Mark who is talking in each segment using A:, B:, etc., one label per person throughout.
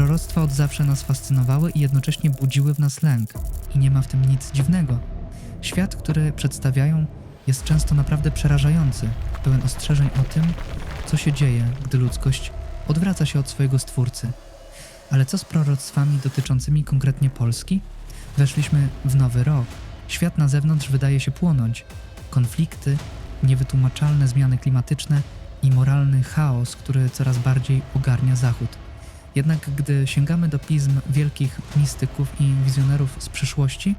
A: Proroctwa od zawsze nas fascynowały i jednocześnie budziły w nas lęk. I nie ma w tym nic dziwnego. Świat, który przedstawiają, jest często naprawdę przerażający, pełen ostrzeżeń o tym, co się dzieje, gdy ludzkość odwraca się od swojego stwórcy. Ale co z proroctwami dotyczącymi konkretnie Polski? Weszliśmy w nowy rok. Świat na zewnątrz wydaje się płonąć. Konflikty, niewytłumaczalne zmiany klimatyczne i moralny chaos, który coraz bardziej ogarnia Zachód. Jednak gdy sięgamy do pism wielkich mistyków i wizjonerów z przyszłości,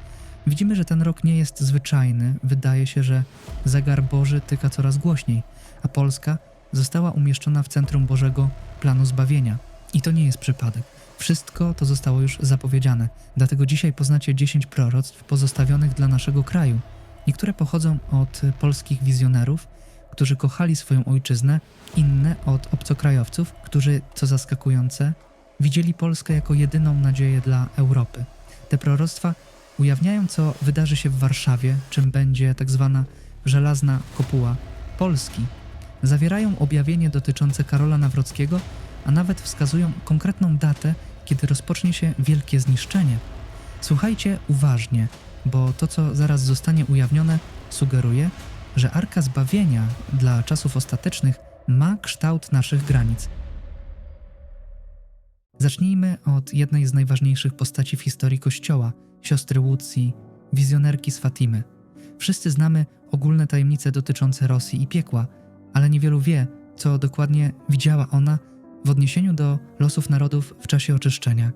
A: widzimy, że ten rok nie jest zwyczajny. Wydaje się, że zegar Boży tyka coraz głośniej, a Polska została umieszczona w centrum Bożego planu zbawienia. I to nie jest przypadek. Wszystko to zostało już zapowiedziane, dlatego dzisiaj poznacie 10 proroctw pozostawionych dla naszego kraju. Niektóre pochodzą od polskich wizjonerów, którzy kochali swoją ojczyznę, inne od obcokrajowców, którzy, co zaskakujące, widzieli Polskę jako jedyną nadzieję dla Europy. Te proroctwa ujawniają, co wydarzy się w Warszawie, czym będzie tak zwana żelazna kopuła Polski. Zawierają objawienie dotyczące Karola Nawrockiego, a nawet wskazują konkretną datę, kiedy rozpocznie się wielkie zniszczenie. Słuchajcie uważnie, bo to, co zaraz zostanie ujawnione, sugeruje, że Arka Zbawienia dla czasów ostatecznych ma kształt naszych granic. Zacznijmy od jednej z najważniejszych postaci w historii Kościoła, siostry Łucji, wizjonerki z Fatimy. Wszyscy znamy ogólne tajemnice dotyczące Rosji i piekła, ale niewielu wie, co dokładnie widziała ona w odniesieniu do losów narodów w czasie oczyszczenia.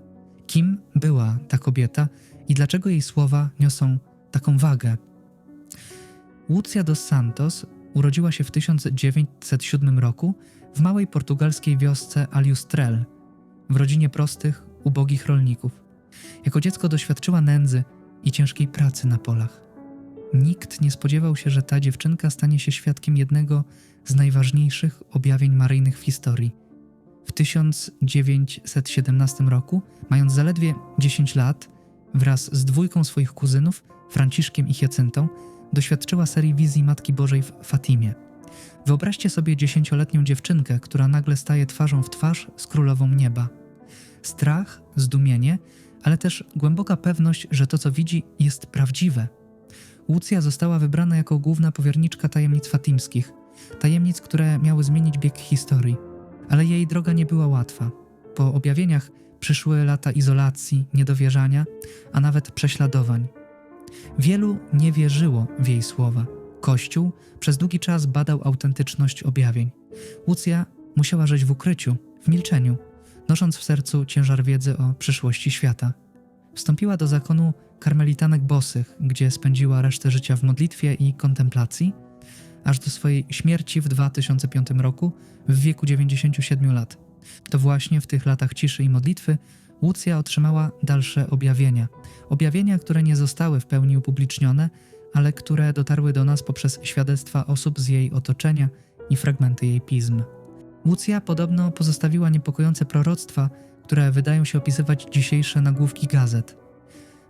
A: Kim była ta kobieta i dlaczego jej słowa niosą taką wagę? Łucja dos Santos urodziła się w 1907 roku w małej portugalskiej wiosce Aljustrel, w rodzinie prostych, ubogich rolników. Jako dziecko doświadczyła nędzy i ciężkiej pracy na polach. Nikt nie spodziewał się, że ta dziewczynka stanie się świadkiem jednego z najważniejszych objawień maryjnych w historii. W 1917 roku, mając zaledwie 10 lat, wraz z dwójką swoich kuzynów, Franciszkiem i Hyacyntą, doświadczyła serii wizji Matki Bożej w Fatimie. Wyobraźcie sobie dziesięcioletnią dziewczynkę, która nagle staje twarzą w twarz z królową nieba. Strach, zdumienie, ale też głęboka pewność, że to, co widzi, jest prawdziwe. Łucja została wybrana jako główna powierniczka tajemnic fatimskich, tajemnic, które miały zmienić bieg historii. Ale jej droga nie była łatwa. Po objawieniach przyszły lata izolacji, niedowierzania, a nawet prześladowań. Wielu nie wierzyło w jej słowa. Kościół przez długi czas badał autentyczność objawień. Łucja musiała żyć w ukryciu, w milczeniu, nosząc w sercu ciężar wiedzy o przyszłości świata. Wstąpiła do zakonu karmelitanek bosych, gdzie spędziła resztę życia w modlitwie i kontemplacji, aż do swojej śmierci w 2005 roku w wieku 97 lat. To właśnie w tych latach ciszy i modlitwy Łucja otrzymała dalsze objawienia. Objawienia, które nie zostały w pełni upublicznione, ale które dotarły do nas poprzez świadectwa osób z jej otoczenia i fragmenty jej pism. Łucja podobno pozostawiła niepokojące proroctwa, które wydają się opisywać dzisiejsze nagłówki gazet.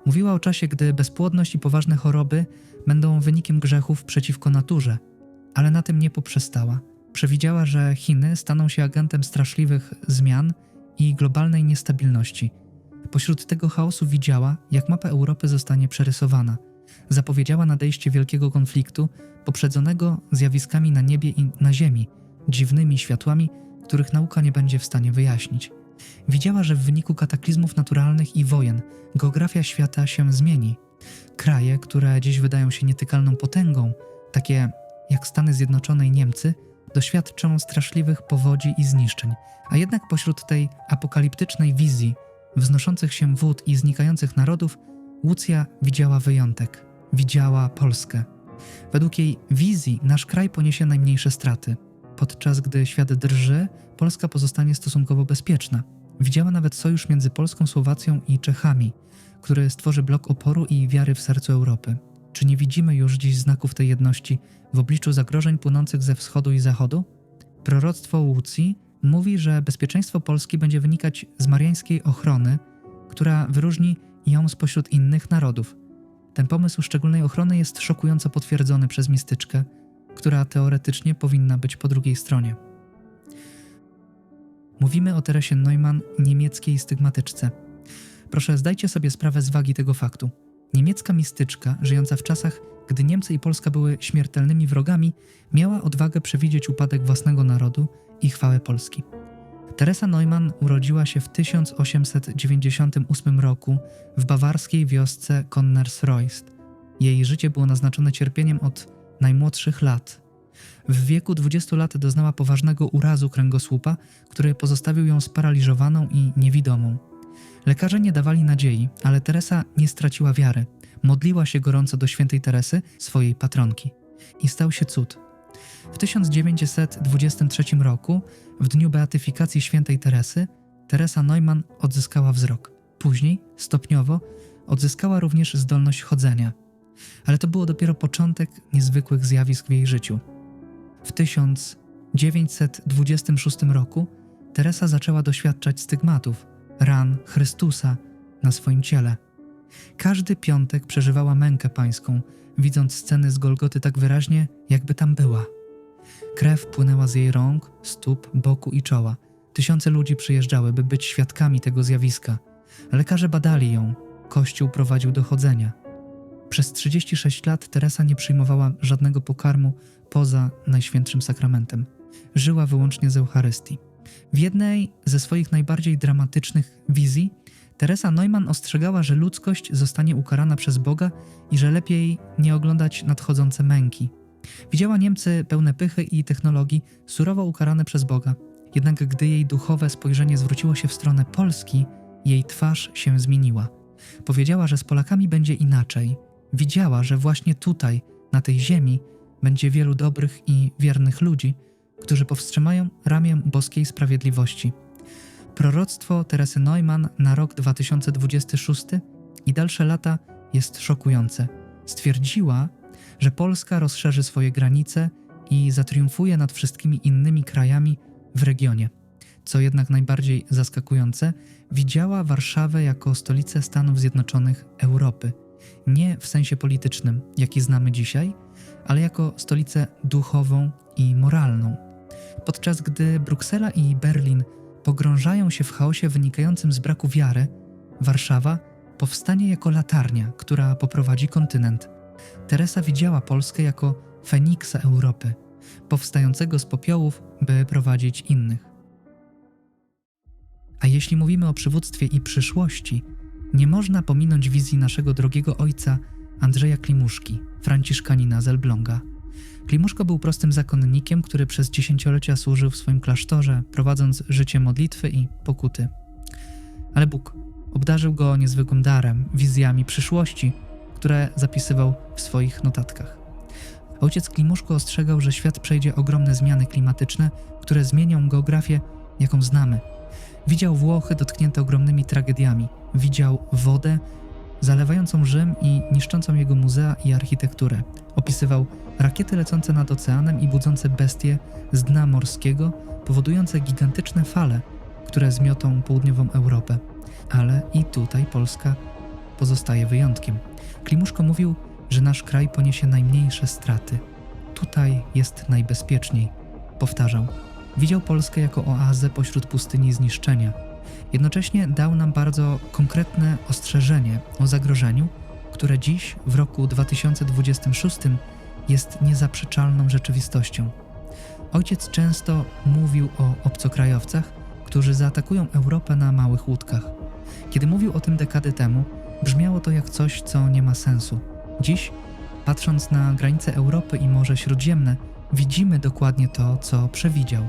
A: Mówiła o czasie, gdy bezpłodność i poważne choroby będą wynikiem grzechów przeciwko naturze, ale na tym nie poprzestała. Przewidziała, że Chiny staną się agentem straszliwych zmian i globalnej niestabilności. Pośród tego chaosu widziała, jak mapa Europy zostanie przerysowana. Zapowiedziała nadejście wielkiego konfliktu, poprzedzonego zjawiskami na niebie i na ziemi, dziwnymi światłami, których nauka nie będzie w stanie wyjaśnić. Widziała, że w wyniku kataklizmów naturalnych i wojen geografia świata się zmieni. Kraje, które dziś wydają się nietykalną potęgą, takie jak Stany Zjednoczone i Niemcy, doświadczą straszliwych powodzi i zniszczeń, a jednak pośród tej apokaliptycznej wizji wznoszących się wód i znikających narodów, Łucja widziała wyjątek. Widziała Polskę. Według jej wizji nasz kraj poniesie najmniejsze straty. Podczas gdy świat drży, Polska pozostanie stosunkowo bezpieczna. Widziała nawet sojusz między Polską, Słowacją i Czechami, który stworzy blok oporu i wiary w sercu Europy. Czy nie widzimy już dziś znaków tej jedności w obliczu zagrożeń płynących ze wschodu i zachodu? Proroctwo Łucji mówi, że bezpieczeństwo Polski będzie wynikać z mariańskiej ochrony, która wyróżni ją spośród innych narodów. Ten pomysł szczególnej ochrony jest szokująco potwierdzony przez mistyczkę, która teoretycznie powinna być po drugiej stronie. Mówimy o Teresie Neumann, niemieckiej stygmatyczce. Proszę, zdajcie sobie sprawę z wagi tego faktu. Niemiecka mistyczka, żyjąca w czasach, gdy Niemcy i Polska były śmiertelnymi wrogami, miała odwagę przewidzieć upadek własnego narodu i chwałę Polski. Teresa Neumann urodziła się w 1898 roku w bawarskiej wiosce Connersreuth. Jej życie było naznaczone cierpieniem od najmłodszych lat. W wieku 20 lat doznała poważnego urazu kręgosłupa, który pozostawił ją sparaliżowaną i niewidomą. Lekarze nie dawali nadziei, ale Teresa nie straciła wiary. Modliła się gorąco do świętej Teresy, swojej patronki. I stał się cud. W 1923 roku, w dniu beatyfikacji świętej Teresy, Teresa Neumann odzyskała wzrok. Później, stopniowo, odzyskała również zdolność chodzenia. Ale to było dopiero początek niezwykłych zjawisk w jej życiu. W 1926 roku Teresa zaczęła doświadczać stygmatów, ran Chrystusa na swoim ciele. Każdy piątek przeżywała mękę pańską, widząc sceny z Golgoty tak wyraźnie, jakby tam była. Krew płynęła z jej rąk, stóp, boku i czoła. Tysiące ludzi przyjeżdżały, by być świadkami tego zjawiska. Lekarze badali ją, kościół prowadził do chodzenia. Przez 36 lat Teresa nie przyjmowała żadnego pokarmu poza Najświętszym Sakramentem. Żyła wyłącznie z Eucharystii. W jednej ze swoich najbardziej dramatycznych wizji Teresa Neumann ostrzegała, że ludzkość zostanie ukarana przez Boga i że lepiej nie oglądać nadchodzące męki. Widziała Niemcy pełne pychy i technologii, surowo ukarane przez Boga. Jednak gdy jej duchowe spojrzenie zwróciło się w stronę Polski, jej twarz się zmieniła. Powiedziała, że z Polakami będzie inaczej. Widziała, że właśnie tutaj, na tej ziemi, będzie wielu dobrych i wiernych ludzi, którzy powstrzymają ramię boskiej sprawiedliwości. Proroctwo Teresy Neumann na rok 2026 i dalsze lata jest szokujące. Stwierdziła, że Polska rozszerzy swoje granice i zatriumfuje nad wszystkimi innymi krajami w regionie. Co jednak najbardziej zaskakujące, widziała Warszawę jako stolicę Stanów Zjednoczonych Europy. Nie w sensie politycznym, jaki znamy dzisiaj, ale jako stolicę duchową i moralną. Podczas gdy Bruksela i Berlin pogrążają się w chaosie wynikającym z braku wiary, Warszawa powstanie jako latarnia, która poprowadzi kontynent. Teresa widziała Polskę jako Feniksa Europy, powstającego z popiołów, by prowadzić innych. A jeśli mówimy o przywództwie i przyszłości, nie można pominąć wizji naszego drogiego ojca Andrzeja Klimuszki, franciszkanina z Elbląga. Klimuszko był prostym zakonnikiem, który przez dziesięciolecia służył w swoim klasztorze, prowadząc życie modlitwy i pokuty. Ale Bóg obdarzył go niezwykłym darem, wizjami przyszłości, które zapisywał w swoich notatkach. Ojciec Klimuszko ostrzegał, że świat przejdzie ogromne zmiany klimatyczne, które zmienią geografię, jaką znamy. Widział Włochy dotknięte ogromnymi tragediami, widział wodę zalewającą Rzym i niszczącą jego muzea i architekturę. Opisywał rakiety lecące nad oceanem i budzące bestie z dna morskiego, powodujące gigantyczne fale, które zmiotą południową Europę. Ale i tutaj Polska pozostaje wyjątkiem. Klimuszko mówił, że nasz kraj poniesie najmniejsze straty. Tutaj jest najbezpieczniej. Powtarzał. Widział Polskę jako oazę pośród pustyni zniszczenia. Jednocześnie dał nam bardzo konkretne ostrzeżenie o zagrożeniu, które dziś, w roku 2026, jest niezaprzeczalną rzeczywistością. Ojciec często mówił o obcokrajowcach, którzy zaatakują Europę na małych łódkach. Kiedy mówił o tym dekady temu, brzmiało to jak coś, co nie ma sensu. Dziś, patrząc na granice Europy i Morze Śródziemne, widzimy dokładnie to, co przewidział.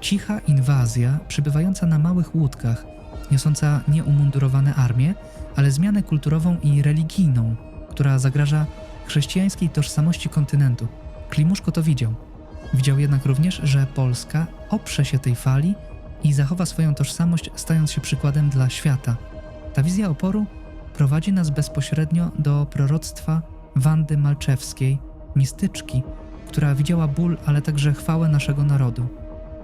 A: Cicha inwazja przybywająca na małych łódkach, niosąca nieumundurowane armie, ale zmianę kulturową i religijną, która zagraża chrześcijańskiej tożsamości kontynentu. Klimuszko to widział. Widział jednak również, że Polska oprze się tej fali i zachowa swoją tożsamość, stając się przykładem dla świata. Ta wizja oporu prowadzi nas bezpośrednio do proroctwa Wandy Malczewskiej, mistyczki, która widziała ból, ale także chwałę naszego narodu.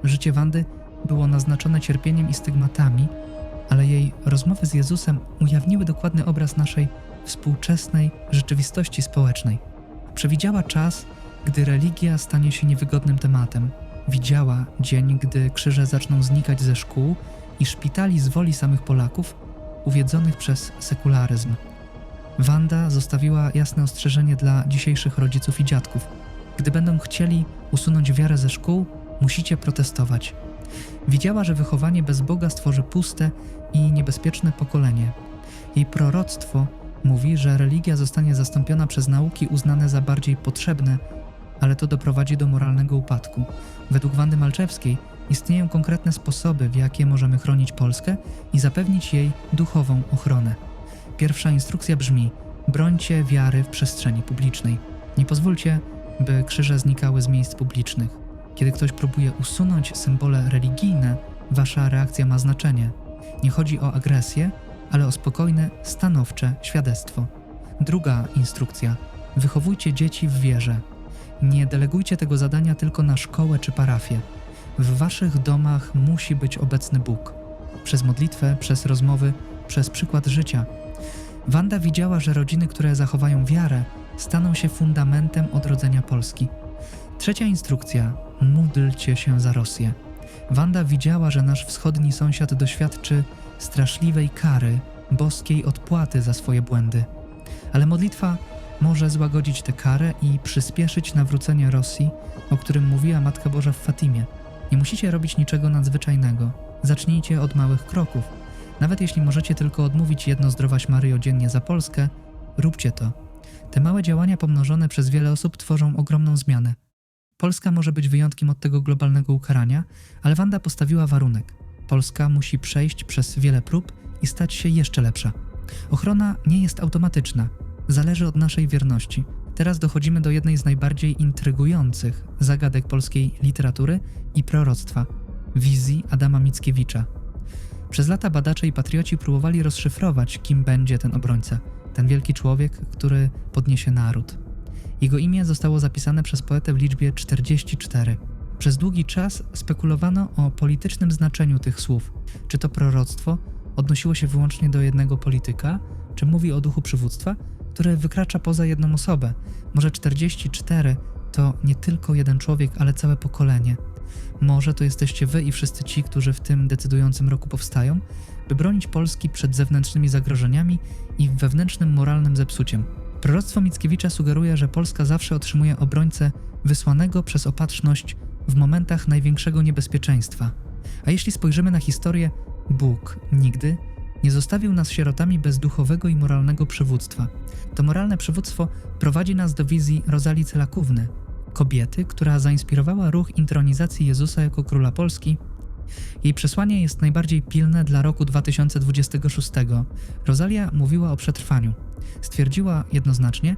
A: Życie Wandy było naznaczone cierpieniem i stygmatami, ale jej rozmowy z Jezusem ujawniły dokładny obraz naszej współczesnej rzeczywistości społecznej. Przewidziała czas, gdy religia stanie się niewygodnym tematem. widziała dzień, gdy krzyże zaczną znikać ze szkół i szpitali z woli samych Polaków, uwiedzonych przez sekularyzm. Wanda zostawiła jasne ostrzeżenie dla dzisiejszych rodziców i dziadków. Gdy będą chcieli usunąć wiarę ze szkół, musicie protestować. Widziała, że wychowanie bez Boga stworzy puste i niebezpieczne pokolenie. Jej proroctwo mówi, że religia zostanie zastąpiona przez nauki uznane za bardziej potrzebne, ale to doprowadzi do moralnego upadku. Według Wandy Malczewskiej istnieją konkretne sposoby, w jakie możemy chronić Polskę i zapewnić jej duchową ochronę. Pierwsza instrukcja brzmi: brońcie wiary w przestrzeni publicznej. Nie pozwólcie, by krzyże znikały z miejsc publicznych. Kiedy ktoś próbuje usunąć symbole religijne, wasza reakcja ma znaczenie. Nie chodzi o agresję, ale o spokojne, stanowcze świadectwo. Druga instrukcja: wychowujcie dzieci w wierze. Nie delegujcie tego zadania tylko na szkołę czy parafię. W waszych domach musi być obecny Bóg. Przez modlitwę, przez rozmowy, przez przykład życia. Wanda widziała, że rodziny, które zachowają wiarę, staną się fundamentem odrodzenia Polski. Trzecia instrukcja: módlcie się za Rosję. Wanda widziała, że nasz wschodni sąsiad doświadczy straszliwej kary, boskiej odpłaty za swoje błędy. Ale modlitwa może złagodzić tę karę i przyspieszyć nawrócenie Rosji, o którym mówiła Matka Boża w Fatimie. Nie musicie robić niczego nadzwyczajnego. Zacznijcie od małych kroków. Nawet jeśli możecie tylko odmówić jedno zdrowaś Maryjo dziennie za Polskę, róbcie to. Te małe działania pomnożone przez wiele osób tworzą ogromną zmianę. Polska może być wyjątkiem od tego globalnego ukarania, ale Wanda postawiła warunek. Polska musi przejść przez wiele prób i stać się jeszcze lepsza. Ochrona nie jest automatyczna, zależy od naszej wierności. Teraz dochodzimy do jednej z najbardziej intrygujących zagadek polskiej literatury i proroctwa wizji Adama Mickiewicza. Przez lata badacze i patrioci próbowali rozszyfrować, kim będzie ten obrońca, ten wielki człowiek, który podniesie naród. Jego imię zostało zapisane przez poetę w liczbie 44. Przez długi czas spekulowano o politycznym znaczeniu tych słów. Czy to proroctwo odnosiło się wyłącznie do jednego polityka, czy mówi o duchu przywództwa, które wykracza poza jedną osobę. Może 44 to nie tylko jeden człowiek, ale całe pokolenie. Może to jesteście wy i wszyscy ci, którzy w tym decydującym roku powstają, by bronić Polski przed zewnętrznymi zagrożeniami i wewnętrznym moralnym zepsuciem. Proroctwo Mickiewicza sugeruje, że Polska zawsze otrzymuje obrońcę wysłanego przez opatrzność w momentach największego niebezpieczeństwa. A jeśli spojrzymy na historię, Bóg nigdy nie zostawił nas sierotami bez duchowego i moralnego przywództwa. To moralne przywództwo prowadzi nas do wizji Rozali Celakówny, kobiety, która zainspirowała ruch intronizacji Jezusa jako króla Polski. Jej przesłanie jest najbardziej pilne dla roku 2026. Rosalia mówiła o przetrwaniu. Stwierdziła jednoznacznie,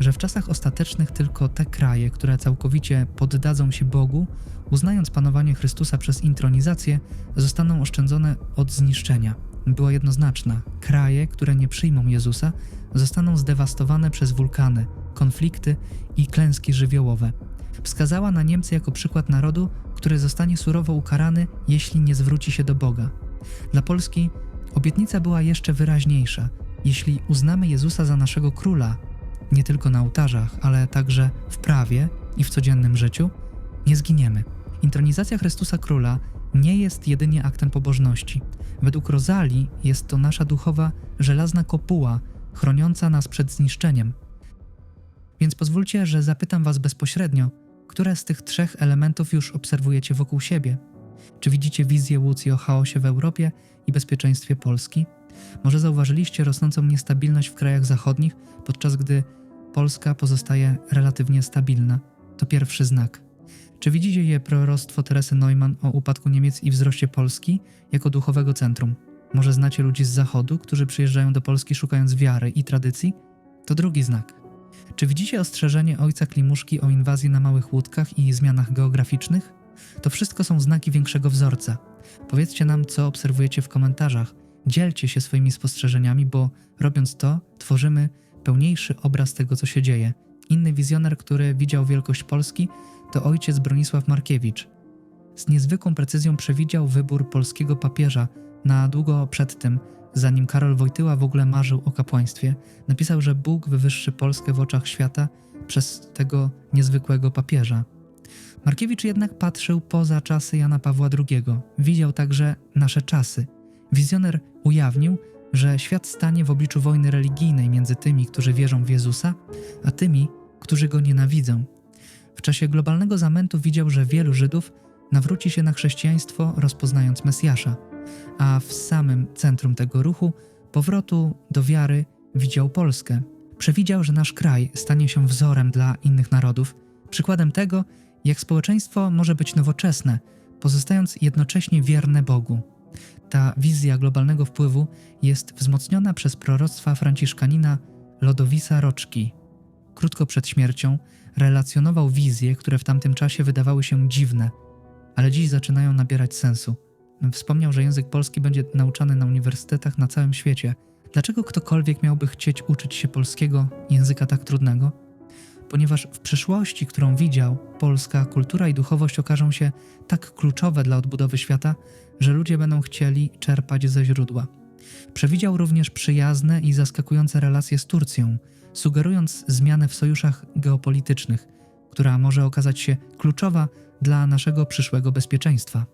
A: że w czasach ostatecznych tylko te kraje, które całkowicie poddadzą się Bogu, uznając panowanie Chrystusa przez intronizację, zostaną oszczędzone od zniszczenia była jednoznaczna. Kraje, które nie przyjmą Jezusa, zostaną zdewastowane przez wulkany, konflikty i klęski żywiołowe. Wskazała na Niemcy jako przykład narodu, który zostanie surowo ukarany, jeśli nie zwróci się do Boga. Dla Polski obietnica była jeszcze wyraźniejsza. Jeśli uznamy Jezusa za naszego króla, nie tylko na ołtarzach, ale także w prawie i w codziennym życiu, nie zginiemy. Intronizacja Chrystusa Króla nie jest jedynie aktem pobożności. Według Rozali jest to nasza duchowa, żelazna kopuła, chroniąca nas przed zniszczeniem. Więc pozwólcie, że zapytam Was bezpośrednio, które z tych trzech elementów już obserwujecie wokół siebie? Czy widzicie wizję Łucji o chaosie w Europie i bezpieczeństwie Polski? Może zauważyliście rosnącą niestabilność w krajach zachodnich, podczas gdy Polska pozostaje relatywnie stabilna? To pierwszy znak. Czy widzicie je proroctwo Teresy Neumann o upadku Niemiec i wzroście Polski jako duchowego centrum? Może znacie ludzi z Zachodu, którzy przyjeżdżają do Polski szukając wiary i tradycji? To drugi znak. Czy widzicie ostrzeżenie ojca Klimuszki o inwazji na małych łódkach i zmianach geograficznych? To wszystko są znaki większego wzorca. Powiedzcie nam, co obserwujecie w komentarzach. Dzielcie się swoimi spostrzeżeniami, bo robiąc to, tworzymy pełniejszy obraz tego, co się dzieje. Inny wizjoner, który widział wielkość Polski, to ojciec Bronisław Markiewicz. Z niezwykłą precyzją przewidział wybór polskiego papieża na długo przed tym, zanim Karol Wojtyła w ogóle marzył o kapłaństwie. Napisał, że Bóg wywyższy Polskę w oczach świata przez tego niezwykłego papieża. Markiewicz jednak patrzył poza czasy Jana Pawła II. Widział także nasze czasy. Wizjoner ujawnił, że świat stanie w obliczu wojny religijnej między tymi, którzy wierzą w Jezusa, a tymi, którzy go nienawidzą. W czasie globalnego zamętu widział, że wielu Żydów nawróci się na chrześcijaństwo, rozpoznając Mesjasza, a w samym centrum tego ruchu, powrotu do wiary, widział Polskę. Przewidział, że nasz kraj stanie się wzorem dla innych narodów, przykładem tego, jak społeczeństwo może być nowoczesne, pozostając jednocześnie wierne Bogu. Ta wizja globalnego wpływu jest wzmocniona przez proroctwa franciszkanina Lodowisa Roczki. Krótko przed śmiercią relacjonował wizje, które w tamtym czasie wydawały się dziwne, ale dziś zaczynają nabierać sensu. Wspomniał, że język polski będzie nauczany na uniwersytetach na całym świecie. Dlaczego ktokolwiek miałby chcieć uczyć się polskiego języka tak trudnego? Ponieważ w przyszłości, którą widział, polska kultura i duchowość okażą się tak kluczowe dla odbudowy świata, że ludzie będą chcieli czerpać ze źródła. Przewidział również przyjazne i zaskakujące relacje z Turcją, sugerując zmianę w sojuszach geopolitycznych, która może okazać się kluczowa dla naszego przyszłego bezpieczeństwa.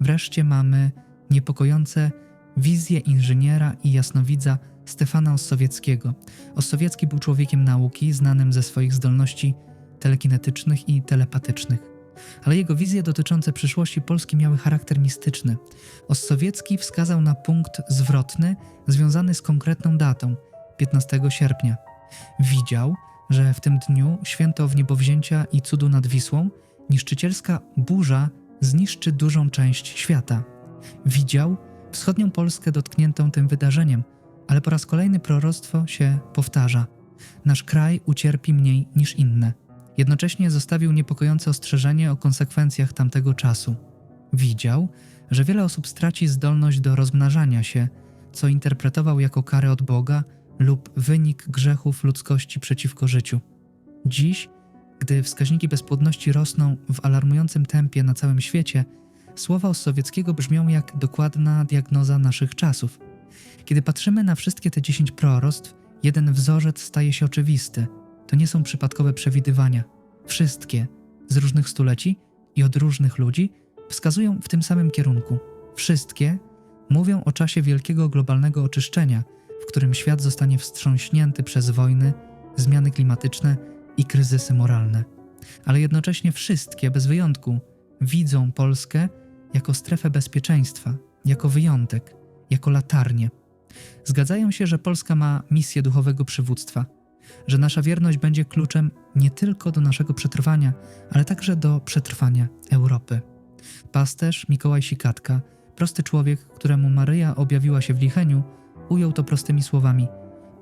A: Wreszcie mamy niepokojące wizje inżyniera i jasnowidza Stefana Ossowieckiego. Ossowiecki był człowiekiem nauki, znanym ze swoich zdolności telekinetycznych i telepatycznych. Ale jego wizje dotyczące przyszłości Polski miały charakter mistyczny. Ossowiecki wskazał na punkt zwrotny związany z konkretną datą 15 sierpnia. Widział, że w tym dniu święto wniebowzięcia i cudu nad Wisłą niszczycielska burza zniszczy dużą część świata. Widział wschodnią Polskę dotkniętą tym wydarzeniem, ale po raz kolejny proroctwo się powtarza. Nasz kraj ucierpi mniej niż inne. Jednocześnie zostawił niepokojące ostrzeżenie o konsekwencjach tamtego czasu. Widział, że wiele osób straci zdolność do rozmnażania się, co interpretował jako karę od Boga lub wynik grzechów ludzkości przeciwko życiu. Dziś, gdy wskaźniki bezpłodności rosną w alarmującym tempie na całym świecie, słowa sowieckiego brzmią jak dokładna diagnoza naszych czasów. Kiedy patrzymy na wszystkie te dziesięć proroctw, jeden wzorzec staje się oczywisty. To nie są przypadkowe przewidywania. Wszystkie, z różnych stuleci i od różnych ludzi, wskazują w tym samym kierunku. Wszystkie mówią o czasie wielkiego globalnego oczyszczenia, w którym świat zostanie wstrząśnięty przez wojny, zmiany klimatyczne i kryzysy moralne. Ale jednocześnie wszystkie, bez wyjątku, widzą Polskę jako strefę bezpieczeństwa, jako wyjątek, jako latarnię. Zgadzają się, że Polska ma misję duchowego przywództwa, że nasza wierność będzie kluczem nie tylko do naszego przetrwania, ale także do przetrwania Europy. Pasterz Mikołaj Sikatka, prosty człowiek, któremu Maryja objawiła się w Licheniu, ujął to prostymi słowami: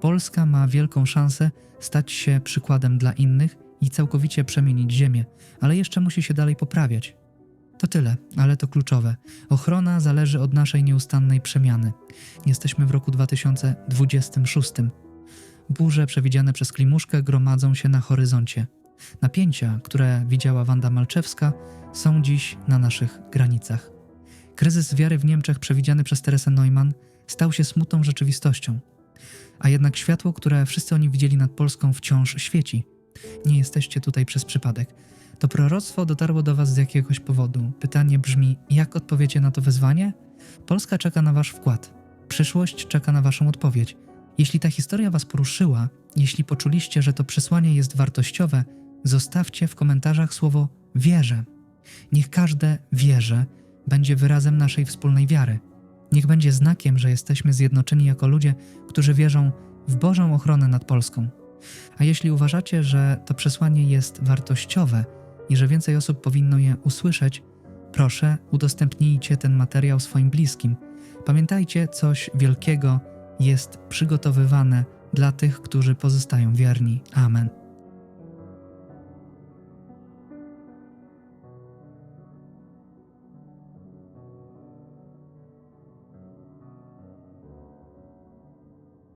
A: Polska ma wielką szansę stać się przykładem dla innych i całkowicie przemienić Ziemię, ale jeszcze musi się dalej poprawiać. To tyle, ale to kluczowe. Ochrona zależy od naszej nieustannej przemiany. Jesteśmy w roku 2026. Burze przewidziane przez Klimuszkę gromadzą się na horyzoncie. Napięcia, które widziała Wanda Malczewska, są dziś na naszych granicach. Kryzys wiary w Niemczech przewidziany przez Teresę Neumann stał się smutną rzeczywistością. A jednak światło, które wszyscy oni widzieli nad Polską, wciąż świeci. Nie jesteście tutaj przez przypadek. To proroctwo dotarło do Was z jakiegoś powodu. Pytanie brzmi: jak odpowiecie na to wezwanie? Polska czeka na Wasz wkład. Przyszłość czeka na Waszą odpowiedź. Jeśli ta historia Was poruszyła, jeśli poczuliście, że to przesłanie jest wartościowe, zostawcie w komentarzach słowo wierzę. Niech każde wierzę będzie wyrazem naszej wspólnej wiary. Niech będzie znakiem, że jesteśmy zjednoczeni jako ludzie, którzy wierzą w Bożą ochronę nad Polską. A jeśli uważacie, że to przesłanie jest wartościowe i że więcej osób powinno je usłyszeć, proszę udostępnijcie ten materiał swoim bliskim. Pamiętajcie, coś wielkiego jest przygotowywane dla tych, którzy pozostają wierni. Amen.